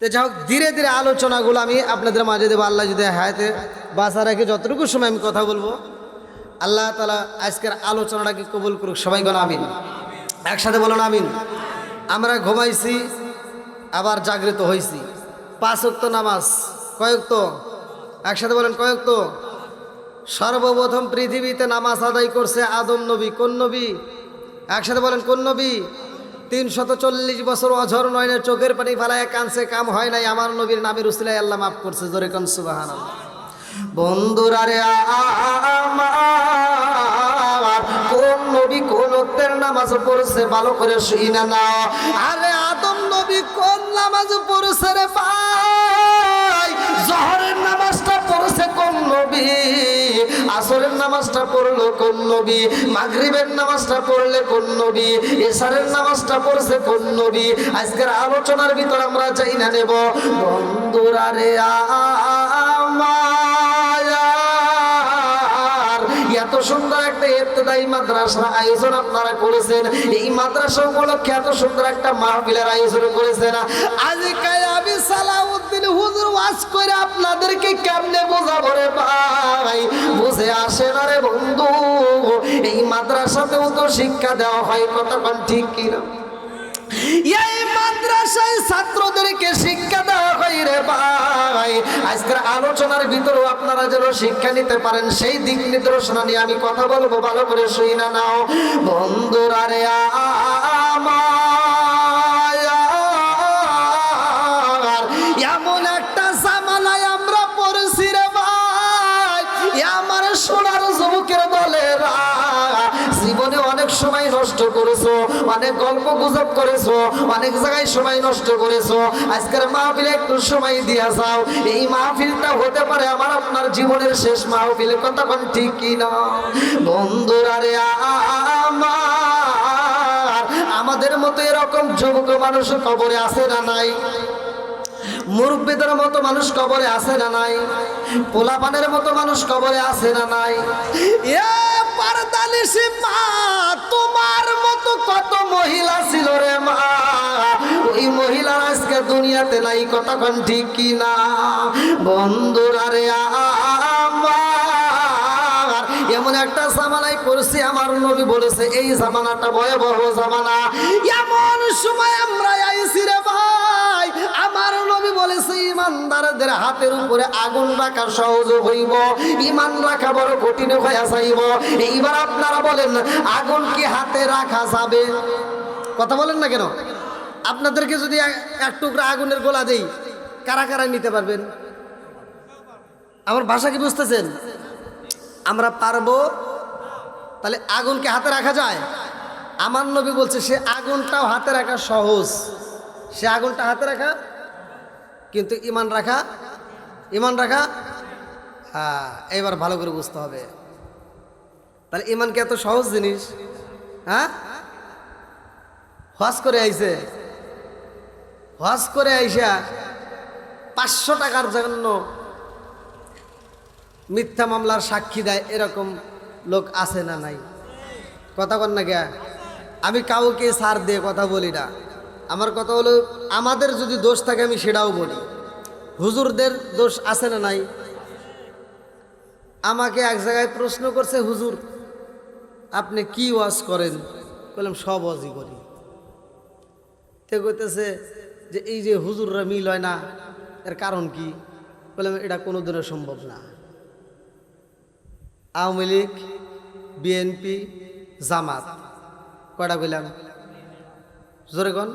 তো যাই হোক, ধীরে ধীরে আলোচনাগুলো আমি আপনাদের মাঝে দেবো। আল্লাহ যদি হায়াতে বাসা রাখে, যতটুকু সময় আমি কথা বলব, আল্লাহ তালা আজকের আলোচনাটাকে কবুল করুক। সবাই গণ আমিন। একসাথে বলুন আমিন। আমরা ঘুমাইছি, আবার জাগৃত হয়েছি পাঁচ অক্ত নামাজ। কয়েক তো একসাথে বলেন কয়েক তো সর্বপ্রথম পৃথিবীতে নামাজ আদায় করছে আদম নবী। কোন নবী? একসাথে বলেন, কোন নবী? তিনশত চল্লিশ বছর অঝর নয়নের চোখের পানি ফেলায় কানছে, কাম হয় নাই। আমার নবীর নামের উসিলায় আল্লাহ মাফ করছে, জোরে কন সুবাহান বন্ধুরা রে কোন নবী কোন অক্তের নামাজ পড়ছে, ভালো করে শুই না না আরে আদম নবী কোন নামাজ পড়ছে রে ভাই? জহরের নামাজটা পড়ছে কোন নবী? আসরের নামাজটা পড়ল কোন নবী? মাগরিবের নামাজটা পড়লে কোন নবী? এশারের নামাজটা পড়ছে কোন নবী? আজকের আলোচনার ভিতর আমরা চাই না নেব, বন্ধুরা রে এত সুন্দর একটা আয়োজন আপনারা করেছেন। এই মাদ্রাসা উপলক্ষে এত সুন্দর একটা মাহফিলের আয়োজন করেছেন। আজকাল আমি হুজুর ওয়াজ করে আপনাদেরকে কেমনে বোঝাবো রে ভাই? বুঝে আসে না রে বন্ধু। এই মাদ্রাসাতেও তো শিক্ষা দেওয়া হয় কতক্ষণ ঠিক কিনা? ভাই। আলোচনার ভিতরেও আপনারা যেন শিক্ষা নিতে পারেন, সেই দিক নিয়ে আমি কথা বলব, ভালো করে শুই না নাও। বন্ধুরা রে সময় নষ্ট করেছ, অনেক গল্প গুজব করেছ, অনেক জায়গায় সময় নষ্ট করেছ, আজকের মাহফিলে একটু সময় দিয়া যাও। এই মাহফিলটা হতে পারে আমার আপনার জীবনের শেষ মাহফিল কতক্ষণ ঠিক কি না? বন্ধুরা রে, আমার, আমাদের মতো এরকম যুবক মানুষ কবরে আছে না নাই? মুরব্বীদের মতো মানুষ কবরে আছে না নাই? পোলাপানের মতো মানুষ কবরে আছে না নাই? মা, তোমার মতো কত মহিলা ছিল রে মা। ওই মহিলা আজকে দুনিয়াতে নাই, কতক্ষণ ঠিক কি না বন্ধুরা রে এমন একটা জামানায় করছি আমার নবী বলেছে, এই জামানাটা ভয়াবহ জামানা। এমন সময় আমরা আইছি রে বলেছে, ইমানদারদের হাতের উপরে আগুন রাখা সহজ হইব, ইমান রাখা বড় কঠিন হয়ে যাইব। এইবার আপনারা বলেন, আগুন কি হাতে রাখা যাবে? কথা বলেন না কেন? আপনাদেরকে যদি এক টুকরা আগুনের গোলা দেই, কারা কারা নিতে পারবেন? আমার ভাষা কি বুঝতেছেন? আমরা পারব, তাহলে আগুনকে হাতে রাখা যায়? আমার নবী বলছে, সে আগুনটাও হাতে রাখা সহজ। সে আগুনটা হাতে রাখা কিন্তু ইমান রাখা ইমান রাখা হ্যাঁ এবার ভালো করে বুঝতে হবে। তাহলে ইমান কি এত সহজ জিনিস? হ্যাঁ? হজ করে আইছে। হজ করে আইসা পাঁচশো টাকার জন্য মিথ্যা মামলার সাক্ষী দেয় এরকম লোক আছে না নাই? কথা বল না কে? আমি কাউকে সার দিয়ে কথা বলি না। আমার কথা হলো, আমাদের যদি দোষ থাকে, আমি সেটাও বলি। হুজুরদের দোষ আছে না নাই? আমাকে এক জায়গায় প্রশ্ন করছে, হুজুর, আপনি কি ওয়াজ করেন? বললাম সব ওয়াজই করি। তে কইতেছে যে, এই যে হুজুররা মিল হয় না, এর কারণ কি? বললাম এটা কোনো দিনের সম্ভব না। আওয়ামী লীগ, বিএনপি, জামাত, কয়টা কইলাম? জোরে কন।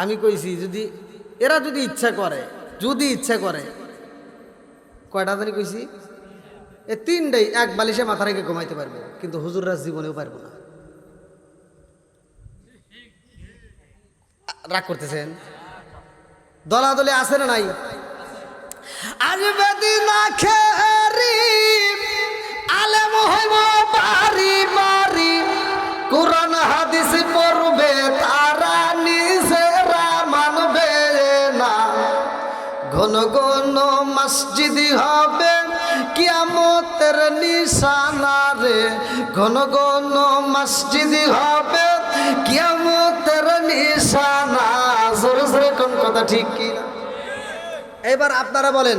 আমি কইছি, যদি এরা যদি ইচ্ছা করে, যদি ইচ্ছা করে, কয়টা জানি কইছি? এ তিনটাই, এক বালিশে মাথা রেখে ঘুমাইতে পারবে, কিন্তু হুজুররা জীবনেও পারব না। রাগ করতেছেন? দলাদলে আছে না নাই? আজ বেদি না আলেম হইব মসজিদ হবে কিয়ামতের নিশানা রে। ঘন ঘন মসজিদ হবে কিয়ামতের নিশানা। জোরে জোরে কোন কথা ঠিক কি এবার আপনারা বলেন,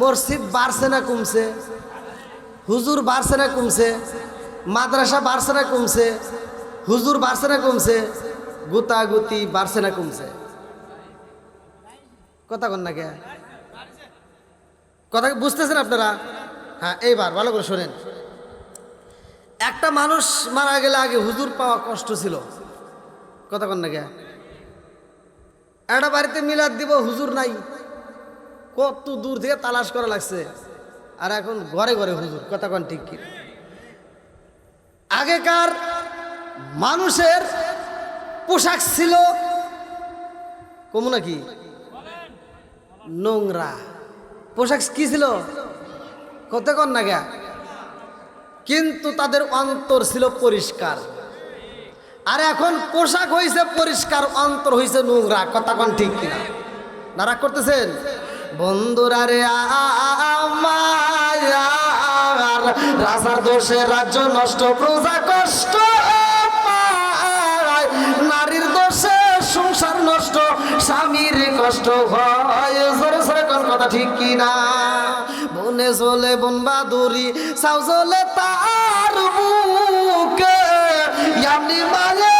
মসজিদ বাড়ছে না কমছে? হুজুর বাড়ছে না কমছে? মাদ্রাসা বাড়ছে না কমছে? হুজুর বাড়ছে না কমছে? গুতাগুতি বাড়ছে না কমছে? কথা কন না কে? কথা বুঝতেছেন আপনারা? হ্যাঁ এইবার ভালো করে শোনেন। একটা মানুষ মারা গেলে আগে হুজুর পাওয়া কষ্ট ছিল। কথা কন না একটা বাড়িতে মিলাদ দিব, হুজুর নাই। কত দূর থেকে তালাশ করা লাগছে। আর এখন ঘরে ঘরে হুজুর, কথা কন ঠিক কি? আগেকার মানুষের পোশাক ছিল, কমু নাকি? নোংরা। পোশাক কি ছিল? কত কন না গা কিন্তু তাদের অন্তর ছিল পরিষ্কার। আর এখন পোশাক হয়েছে পরিষ্কার, অন্তর হয়েছে নোংরা। কন ঠিক কিনা? নারা করতেছেন? বন্ধুরা রে আমার রাজার দোষে রাজ্য নষ্ট, প্রজা কষ্ট নারীর দোষে সংসার নষ্ট, স্বামীর কষ্ট হয়। কথা ঠিক কি না বনে চলে বন বাদুরি সাউ চলে তার বুকে। মালে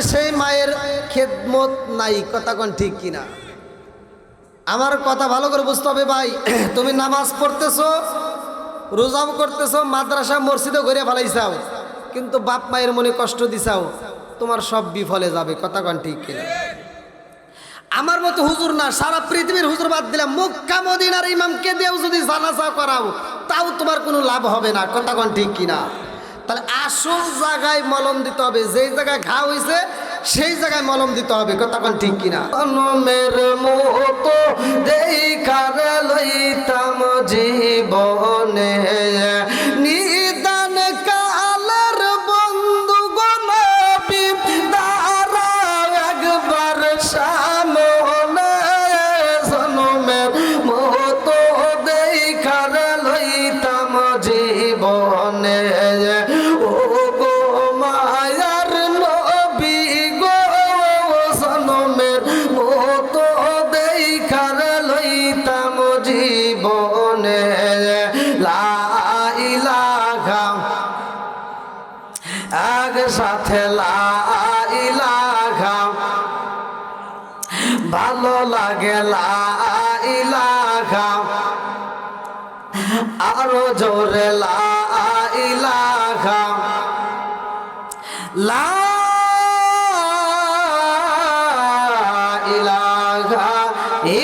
আজকে সেই মায়ের খেদমত নাই। কথা কোন ঠিক কিনা? আমার কথা ভালো করে বুঝতে হবে ভাই। তুমি নামাজ পড়তেছো, রোজাও করতেছো, মাদ্রাসা মসজিদে ঘুরে ফেলাইছাও। কিন্তু বাপ মায়ের মনে কষ্ট দিছাও। তোমার সব বিফলে যাবে, কথা কন ঠিক কিনা? আমার মতো হুজুর না, সারা পৃথিবীর হুজুর বাদ দিলাম। মুক্কা, মদিনার ইমামকে দিয়েও যদি জানাজা করাও, তাও তোমার কোনো লাভ হবে না, কথা কন ঠিক কিনা? তাহলে আসল জায়গায় মলম দিতে হবে, যেই জায়গায় ঘা হয়েছে সেই জায়গায় মলম দিতে হবে কন ঠিক কিনা? মের মতো দেখার লইতাম জীবনে।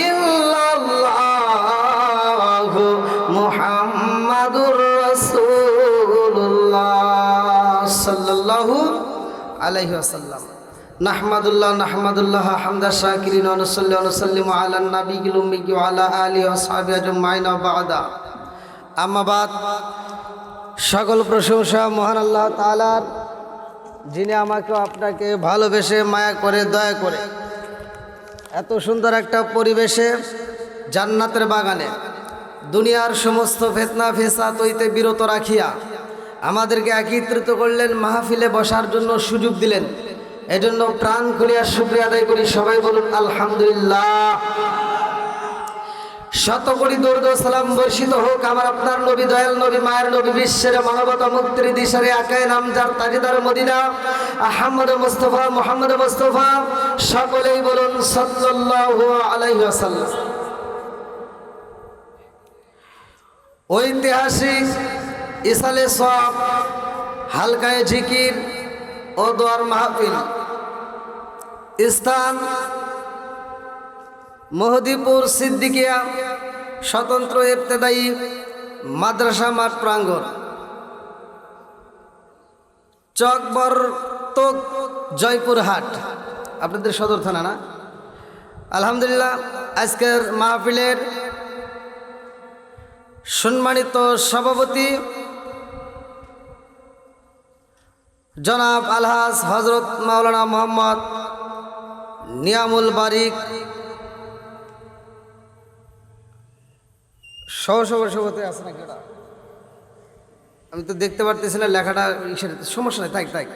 ইল্লাল্লাহু মুহাম্মাদুর রাসূলুল্লাহ সাল্লাল্লাহু আলাইহি ওয়াসাল্লাম। নাহমাদুল্লাহ নাহমাদুল্লাহ, হামদা শাকিরিন ওয়া নুসাল্লি ওয়া নুসাল্লিমু আলা সকল প্রশংসা মহান আল্লাহ যিনি আমাকে আপনাকে ভালোবেসে মায়া করে, দয়া করে এত সুন্দর একটা পরিবেশে জান্নাতের বাগানে দুনিয়ার সমস্ত ফেতনা ফেসা হইতে বিরত রাখিয়া আমাদেরকে একত্রিত করলেন, মাহফিলে বসার জন্য সুযোগ দিলেন। এজন্য প্রাণ খুলিয়া শুক্রিয়া আদায় করি। সবাই বলুন, আলহামদুলিল্লাহ। শত কোটি দৌড় সালাম বর্ষিত হোক, আমার আপনার নবী দয়াল নবী, মায়ের নবী, বিশ্বের মানবতা মুক্তির দিশারে আকায় নামজার তাজিদার Medina. Ahmad Mustafa, Mohammad Mustafa, সকলেই বলুন সাল্লাল্লাহু আলাইহি ওয়াসাল্লাম। ঐতিহাসিক ইসালে সব, হালকায় জিকির ও দোয়ার মাহফিল। স্থান মহদীপুর সিদ্দিকিয়া স্বতন্ত্র ইবতেদায়ী মাদ্রাসা মাঠ প্রাঙ্গণ। তোক জয়পুরহাট। আপনাদের সদর থানা না? আলহামদুলিল্লাহ, আজকের মাহফিলের সম্মানিত সভাপতি জনাব আলহাজ হজরত মাওলানা মোহাম্মদ নিয়ামুল বারিক সহ সভাপতি আছে ওটা? আমি তো দেখতে পারতেছি না লেখাটা সমস্যা নেই, তাই তাই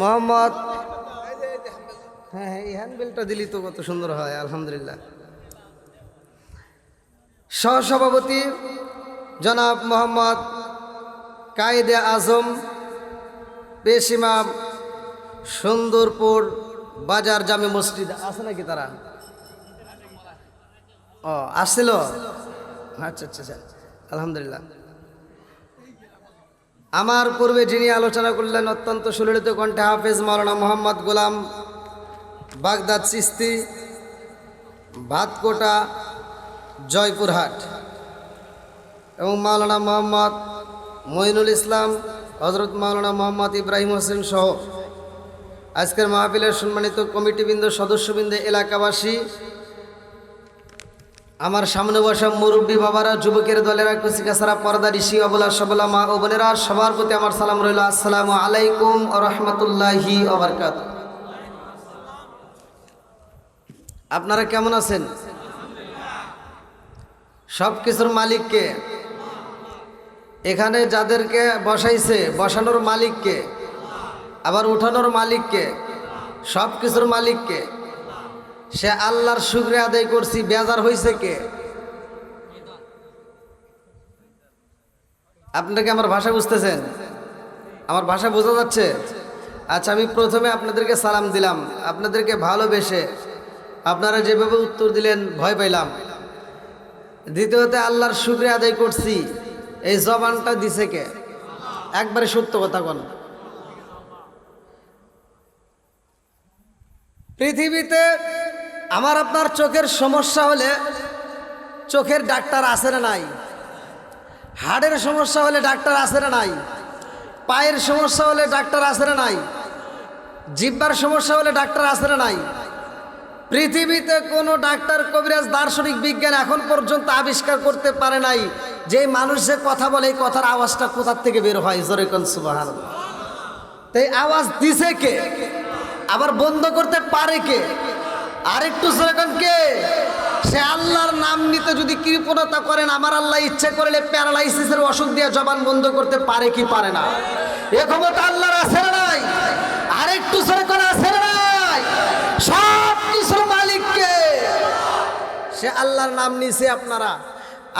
মোহাম্মদ হ্যাঁ হ্যাঁ এই হ্যান্ডবেলটা দিলি তো কত সুন্দর হয়, আলহামদুলিল্লাহ সহসভাপতি জনাব মোহাম্মদ কায়েদে আজম পেশিমাম সুন্দরপুর বাজার জামে মসজিদ, আছে নাকি তারা? ও, আসছিল? আচ্ছা আচ্ছা আচ্ছা। আলহামদুলিল্লাহ। আমার পূর্বে যিনি আলোচনা করলেন অত্যন্ত সুললিত কণ্ঠে হাফেজ মাওলানা মোহাম্মদ গোলাম বাগদাদ সিস্তি ভাতকোটা, জয়পুরহাট এবং মাওলানা মোহাম্মদ মঈনুল ইসলাম হজরত মাওলানা মোহাম্মদ ইব্রাহিম হোসেন সহ আজকের মাহফিলের সম্মানিত কমিটিবৃন্দ, সদস্যবৃন্দ, এলাকাবাসী, আমার সামনে বসা মুরব্বী বাবারা, যুবকের দলেরা, কুচিকাছাড়া পর্দা ঋষি, অবলা সবলা মা ও বোনেরা, সবার প্রতি আমার সালাম রইল। আসসালামু আলাইকুম ও রহমতুল্লাহি অবরকাত আপনারা কেমন আছেন? সব কিছুর মালিককে। এখানে যাদেরকে বসাইছে, বসানোর মালিককে। আবার উঠানোর মালিককে সব কিছুর মালিককে। সে আল্লাহর শুক্রে আদায় করছি, বেজার হয়েছে কে? আপনাকে আমার ভাষা বুঝতেছেন? আমার ভাষা বোঝা যাচ্ছে? আচ্ছা আমি প্রথমে আপনাদেরকে সালাম দিলাম। আপনাদেরকে ভালোবেসে আপনারা যেভাবে উত্তর দিলেন, ভয় পাইলাম। দ্বিতীয়তে, আল্লাহর শুক্রে আদায় করছি। এই জবানটা দিছে কে? একবারে সত্য কথা কোন পৃথিবীতে আমার আপনার চোখের সমস্যা হলে চোখের ডাক্তার আসে না নাই? হাড়ের সমস্যা হলে ডাক্তার আসে না নাই? পায়ের সমস্যা হলে ডাক্তার আসে না নাই? জিব্বার সমস্যা হলে ডাক্তার আসে না নাই? পৃথিবীতে কোনো ডাক্তার, কবিরাজ, দার্শনিক, বিজ্ঞান এখন পর্যন্ত আবিষ্কার করতে পারে নাই। যে মানুষ যে কথা বলে, এই কথার আওয়াজটা কোথার থেকে বের হয়? জোরে কোন তাই আওয়াজ দিছে কে? আবার বন্ধ করতে পারে কে? আরেকটু জোরে কোন কে? সে আল্লাহর নাম নিতে যদি কৃপণতা করেন, আমার আল্লাহ ইচ্ছে করলে প্যারালাইসিসের অসুখ দিয়ে জবান বন্ধ করতে পারে কি পারে না? এ ক্ষমতা আল্লাহর আছে নাই? আরেকটু জোরে কোন, আছে নাই? সব কিছুর মালিককে সে আল্লাহর নাম নিছে আপনারা।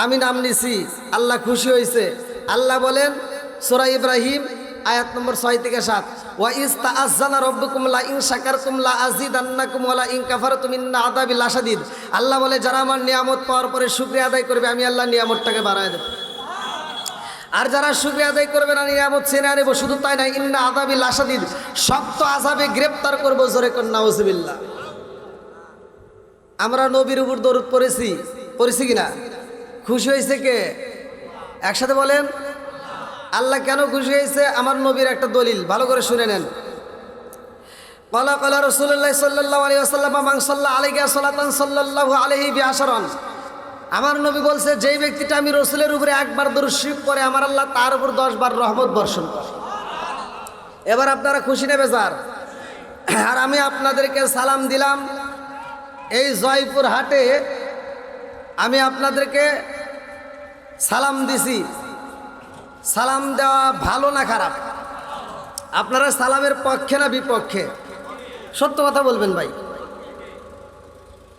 আমি নাম নিছি, আল্লাহ খুশি হয়েছে আল্লাহ বলেন, সোরা ইব্রাহিম, আয়াত নম্বর ছয় থেকে সাত। ওয়া আজানা রব্বুকুম ইন শাকারতুম লা আযিদান্নাকুম ওয়া লা ইন কাফারতুম ইন্না আযাবি লাশাদীদ আল্লাহ বলে, যারা আমার নিয়ামত পাওয়ার পরে শুকরিয়া আদায় করবে, আমি আল্লাহ নিয়ামতটাকে বাড়ায় দেব। আর যারা শুক্রিয়া আদায় করবে না, নিয়ামত ছেড়ে আনব, শুধু তাই না, ইন্না আদাবি লাশাদিদ শক্ত আজাবে গ্রেপ্তার করব, জোরে কন্যা ওসবিল্লা আমরা নবীর উপর দরুদ পড়েছি পড়েছি কিনা? খুশি হয়েছে কে? একসাথে বলেন। আল্লাহ কেন খুশি হয়েছে? আমার নবীর একটা দলিল, ভালো করে শুনে নেন। কলা কলা রসুল্লাহ সাল্লাহ আলী আসাল্লাম মাংসাল্লাহ আলিগা সাল্লাহ সাল্লাহ আলহি বি আশরণ আমার নবী বলছে, যেই ব্যক্তিটা আমি রসুলের উপরে একবার দর্শিপ করে আমার আল্লাহ তার উপর দশ বার রহমত বর্ষণ করে। এবার আপনারা খুশি নেবে স্যার আর আমি আপনাদেরকে সালাম দিলাম, এই জয়পুর হাটে আমি আপনাদেরকে সালাম দিছি। সালাম দেওয়া ভালো না খারাপ? আপনারা সালামের পক্ষে না বিপক্ষে? সত্য কথা বলবেন ভাই।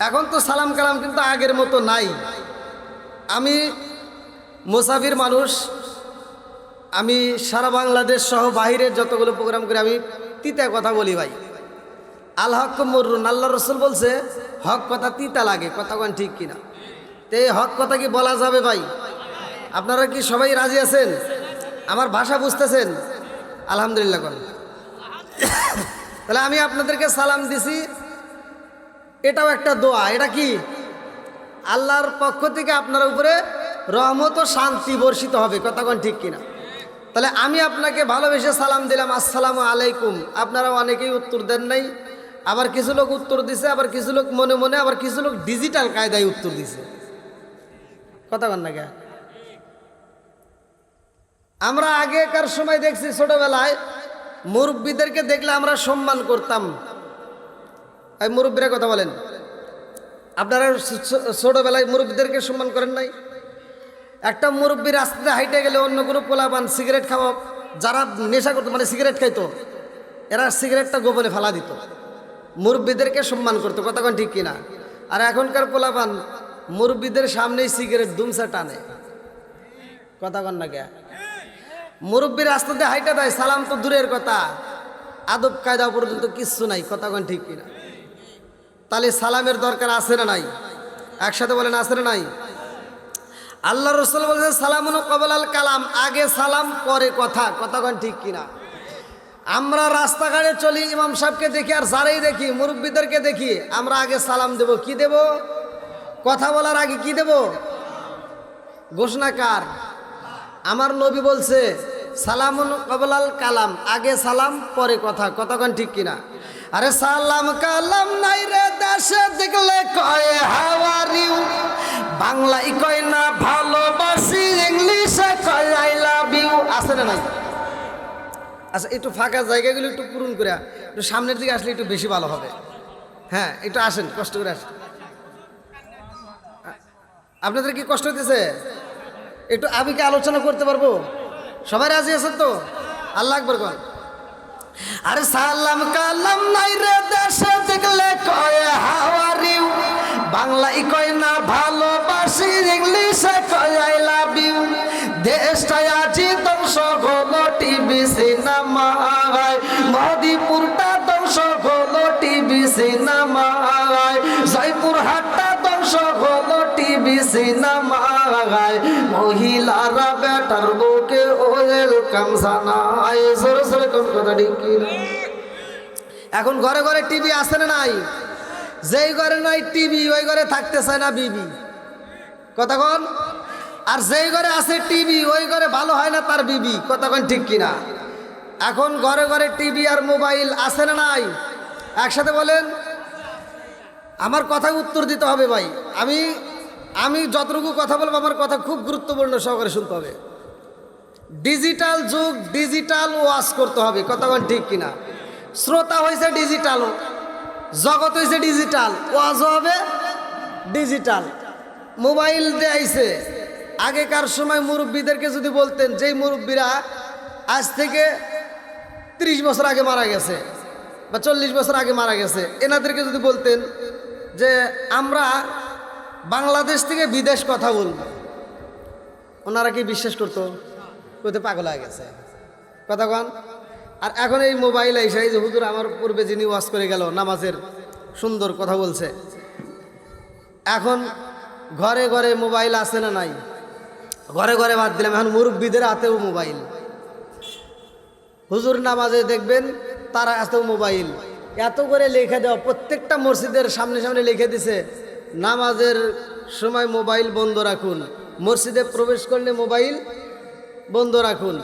এখন তো সালাম কালাম কিন্তু আগের মতো নাই। আমি মুসাফির মানুষ। আমি সারা বাংলাদেশ সহ বাহিরের যতগুলো প্রোগ্রাম করে, আমি তিতা কথা বলি ভাই। আল হক মরুন আল্লাহ রসুল বলছে, হক কথা তিতা লাগে, কথা কোন ঠিক কিনা? তো হক কথা কি বলা যাবে ভাই? আপনারা কি সবাই রাজি আছেন? আমার ভাষা বুঝতেছেন? আলহামদুলিল্লাহ কোন। তাহলে আমি আপনাদেরকে সালাম দিছি। এটাও একটা দোয়া। এটা কি? আল্লাহর পক্ষ থেকে আপনার উপরে রহমত ও শান্তি বর্ষিত হবে। কথাক্ষণ ঠিক কিনা? তাহলে আমি আপনাকে ভালোবেসে সালাম দিলাম। আসসালামু আলাইকুম। আপনারা অনেকেই উত্তর দেন নাই। আবার কিছু লোক উত্তর দিছে, আবার কিছু লোক মনে মনে, আবার কিছু লোক ডিজিটাল কায়দায় উত্তর দিছে। কথা কন না কে আমরা আগেকার সময় দেখছি ছোটবেলায় মুরব্বীদেরকে দেখলে আমরা সম্মান করতাম। এই মুরব্বীরা কথা বলেন। আপনারা ছোটবেলায় মুরব্বীদেরকে সম্মান করেন নাই? একটা মুরব্বী রাস্তাতে হাইটে গেলে অন্য কোনো পোলাপান সিগারেট খাওয়া, যারা নেশা করতো মানে সিগারেট খাইতো, এরা সিগারেটটা গোপনে ফালা দিত। মুরব্বীদেরকে সম্মান করতো কতক্ষণ ঠিক কিনা? আর এখনকার পোলাপান মুরব্বীদের সামনেই সিগারেট দুমসা টানে। কথা কতক্ষণ না কে? মুরব্বী রাস্তাতে হাইটে দেয়, সালাম তো দূরের কথা। আদব কায়দা পর্যন্ত কিচ্ছু নাই কতক্ষণ ঠিক কিনা? তাহলে সালামের দরকার আছে না নাই? একসাথে বলেন, আছে না নাই? আল্লাহ রসুল বলছে সালামুন কবল আল কালাম, আগে সালাম, পরে কথা কতক্ষণ ঠিক কিনা? আমরা রাস্তাঘাটে চলি, ইমাম সাহেবকে দেখি আর যারাই দেখি, মুরব্বীদেরকে দেখি, আমরা আগে সালাম দেব, কি দেব? কথা বলার আগে কি দেব? ঘোষণা কার? আমার নবী বলছে, সালামুন কবলাল কালাম। আগে সালাম, পরে কথা। কতক্ষণ ঠিক কিনা? আরে সালাম কালাম নাই রে দেশে, দেখলে কয় হাওয়ার ইউ বাংলায় কয় না, ভালোবাসি ইংলিশে কয় আই লাভ ইউ। আছে না নাই? আচ্ছা একটু ফাঁকা জায়গাগুলো একটু পূরণ করে, একটু সামনের দিকে আসলে একটু বেশি ভালো হবে। হ্যাঁ একটু আসেন, কষ্ট করে আসেন। আপনাদের কি কষ্ট হইতেছে? একটু আমি কি আলোচনা করতে পারব? সবাই রাজি আছেন তো? আল্লাহ আকবর কন। আরে সালাম কালাম নাই রে দেশে দেখলে কয় হাওয়ার বাংলায় কয় না ভালোবাসি, ইংলিশে কয় আই লাভ ইউ। দেশটায় আজি ধ্বংস হলো টিভি, সিনেমায়। মদিপুরটা ধ্বংস হলো টিভি, সিনেমায়। জয়পুর হাটটা ধ্বংস হলো টিভি সিনেমায় মহিলারা বেটার বউকে ওয়েলকাম জানায়। সরে সরে কোন কথা এখন ঘরে ঘরে টিভি আসে না নাই? যেই ঘরে নাই টিভি, ওই ঘরে থাকতে চায় না বিবি। কতক্ষণ আর যেই ঘরে আছে টিভি, ওই ঘরে ভালো হয় না তার বিবি। কতক্ষণ ঠিক কিনা? এখন ঘরে ঘরে টিভি আর মোবাইল আছে না নাই? একসাথে বলেন। আমার কথায় উত্তর দিতে হবে ভাই। আমি আমি যতটুকু কথা বলব, আমার কথা খুব গুরুত্বপূর্ণ সহকারে শুনতে হবে। ডিজিটাল যুগ ডিজিটাল ওয়াশ করতে হবে, কথা বল ঠিক কিনা? শ্রোতা হয়েছে ডিজিটাল জগৎ হয়েছে ডিজিটাল ওয়াজও হবে ডিজিটাল মোবাইল দিয়ে আইছে। আগেকার সময় মুরব্বীদেরকে যদি বলতেন, যেই মুরব্বীরা আজ থেকে ত্রিশ বছর আগে মারা গেছে বা চল্লিশ বছর আগে মারা গেছে, এনাদেরকে যদি বলতেন যে, আমরা বাংলাদেশ থেকে বিদেশ কথা বলব। ওনারা কি বিশ্বাস করতো? কইতে পাগল হয়ে গেছে। কথা কন। আর এখন এই মোবাইল এসে এই যে হুজুর আমার পূর্বে যিনি ওয়াজ করে গেল, নামাজের সুন্দর কথা বলছে। এখন ঘরে ঘরে মোবাইল আছে না নাই? ঘরে ঘরে বাদ দিলাম। এখন মুরব্বীদের হাতেও মোবাইল। হুজুর নামাজে দেখবেন তারা হাতেও মোবাইল। এত করে লিখে দেওয়া, প্রত্যেকটা মসজিদের সামনে সামনে লিখে দিছে নামাজের সময় মোবাইল বন্ধ রাখুন। মসজিদে প্রবেশ করলে মোবাইল বন্ধ রাখুন।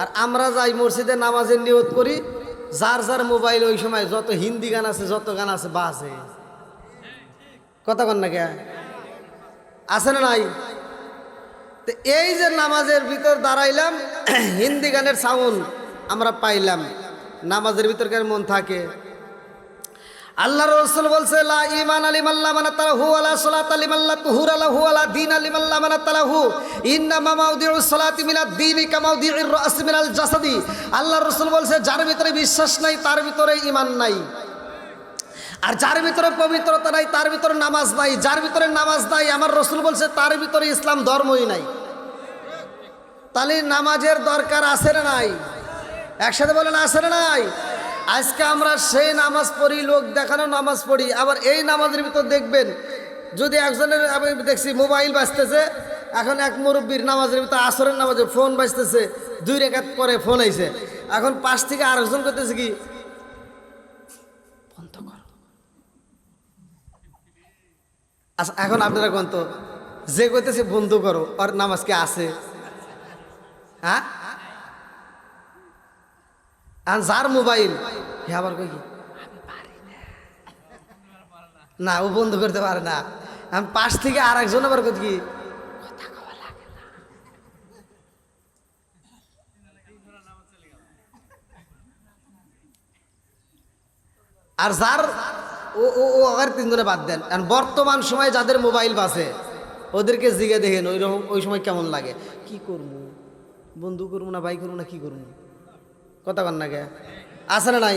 আর আমরা যাই মসজিদে নামাজের নিয়ত করি, যার যার মোবাইল ওই সময় যত হিন্দি গান আছে, যত গান আছে বাসে কথা কন না কে আছে না নাই? তো এই যে নামাজের ভিতর দাঁড়াইলাম, হিন্দি গানের সাউন্ড আমরা পাইলাম। নামাজের ভিতর কেন মন থাকে? আল্লাহ রসুল বলছে, লা ইমান আলিম আল্লাহ মানা তালাহু আলা সালাত আলিম আল্লাহ তুহুর আলাহু আলা দিন আলিম আল্লাহ মানা তালাহু ইন্না মামাউদিউ সালাতি মিনাদ দীনি কামাউদিউর রাস মিনাল জাসাদি। আল্লাহ রসুল বলছে, যার ভিতরে বিশ্বাস নাই, তার ভিতরে ইমান নাই। আর যার ভিতরে পবিত্রতা নাই, তার ভিতরে নামাজ নাই। যার ভিতরে নামাজ নাই, আমার রসুল বলছে, তার ভিতরে ইসলাম ধর্মই নাই। তাহলে নামাজের দরকার আছে না নাই? একসাথে বলেন, আছে না নাই? আজকে আমরা সেই নামাজ পড়ি, লোক দেখানো নামাজ পড়ি, আবার এই নামাজের ভিতর দেখবেন, যদি একজনের, আমি দেখছি মোবাইল বাঁচতেছে এখন এক মুরব্বীর নামাজের ভিতর আসরের নামাজে ফোন বাঁচতেছে দুই রেখাত পরে ফোন আইছে। এখন পাশ থেকে আরেকজন করতেছে কি আচ্ছা এখন আপনারা কোন তো, যে কইতেছে বন্ধু করো আর নামাজ কি আছে? হ্যাঁ? আর যার মোবাইল হে আবার কই কি? না। ও বন্ধ করতে পারে না। আমি পাশ থেকে আর একজন আবার কত কি? আর যার ও ও ও আগার তিনজনে বাদ দেন। আর বর্তমান সময়ে যাদের মোবাইল বাসে ওদেরকে জিগে দেখেন ওই রকম ওই সময় কেমন লাগে? কি করব? বন্ধু করব না ভাই করব না কি করব? কথা কন না না নাই?